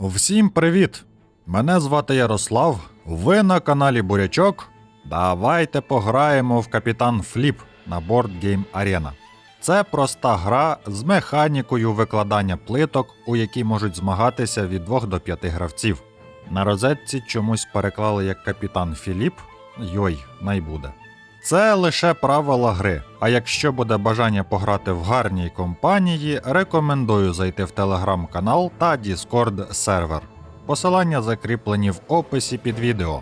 Всім привіт! Мене звати Ярослав. Ви на каналі Бурячок. Давайте пограємо в Капітан Фліп на Board Game Arena. Це проста гра з механікою викладання плиток, у якій можуть змагатися від 2 до 5 гравців. На розетці чомусь переклали як Капітан Філіп. Йой, найбуде. Це лише правила гри. А якщо буде бажання пограти в гарній компанії, рекомендую зайти в телеграм-канал та Discord сервер. Посилання закріплені в описі під відео.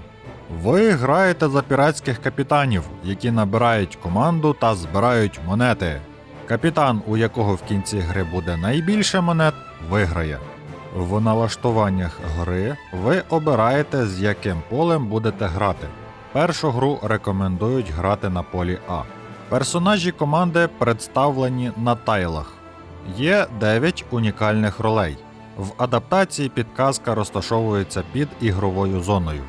Ви граєте за піратських капітанів, які набирають команду та збирають монети. Капітан, у якого в кінці гри буде найбільше монет, виграє. В налаштуваннях гри ви обираєте, з яким полем будете грати. Першу гру рекомендують грати на полі А. Персонажі команди представлені на тайлах. Є 9 унікальних ролей. В адаптації підказка розташовується під ігровою зоною.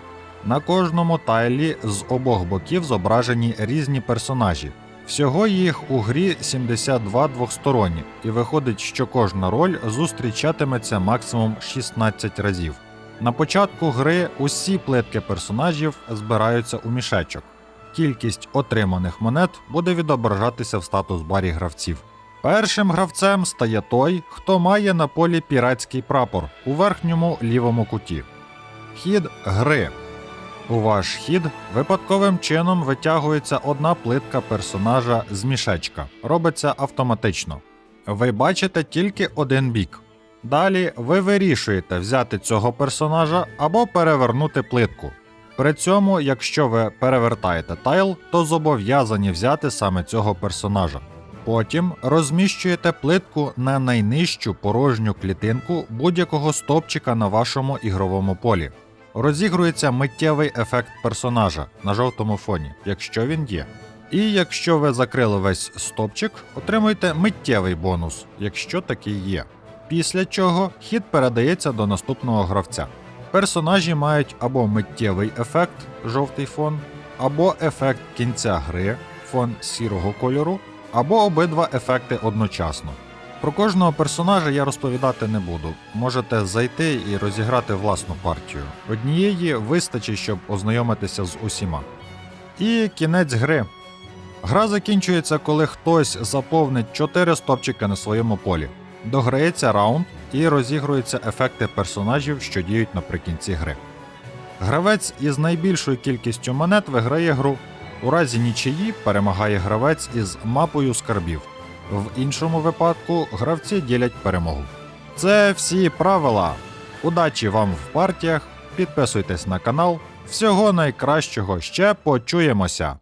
На кожному тайлі з обох боків зображені різні персонажі. Всього їх у грі 72 двосторонні, і виходить, що кожна роль зустрічатиметься максимум 16 разів. На початку гри усі плитки персонажів збираються у мішечок. Кількість отриманих монет буде відображатися в статус барі гравців. Першим гравцем стає той, хто має на полі піратський прапор у верхньому лівому куті. Хід гри. У ваш хід випадковим чином витягується одна плитка персонажа з мішечка. Робиться автоматично. Ви бачите тільки один бік. Далі ви вирішуєте взяти цього персонажа або перевернути плитку. При цьому, якщо ви перевертаєте тайл, то зобов'язані взяти саме цього персонажа. Потім розміщуєте плитку на найнижчу порожню клітинку будь-якого стопчика на вашому ігровому полі. Розігрується миттєвий ефект персонажа на жовтому фоні, якщо він є. І якщо ви закрили весь стопчик, отримуєте миттєвий бонус, якщо такий є. Після чого хід передається до наступного гравця. Персонажі мають або миттєвий ефект жовтий фон, або ефект кінця гри фон сірого кольору, або обидва ефекти одночасно. Про кожного персонажа я розповідати не буду. Можете зайти і розіграти власну партію. Однієї вистачить, щоб ознайомитися з усіма. І кінець гри. Гра закінчується, коли хтось заповнить 4 стопчики на своєму полі. Дограється раунд і розігруються ефекти персонажів, що діють наприкінці гри. Гравець із найбільшою кількістю монет виграє гру. У разі нічиї перемагає гравець із мапою скарбів. В іншому випадку гравці ділять перемогу. Це всі правила. Удачі вам в партіях. Підписуйтесь на канал. Всього найкращого ще почуємося!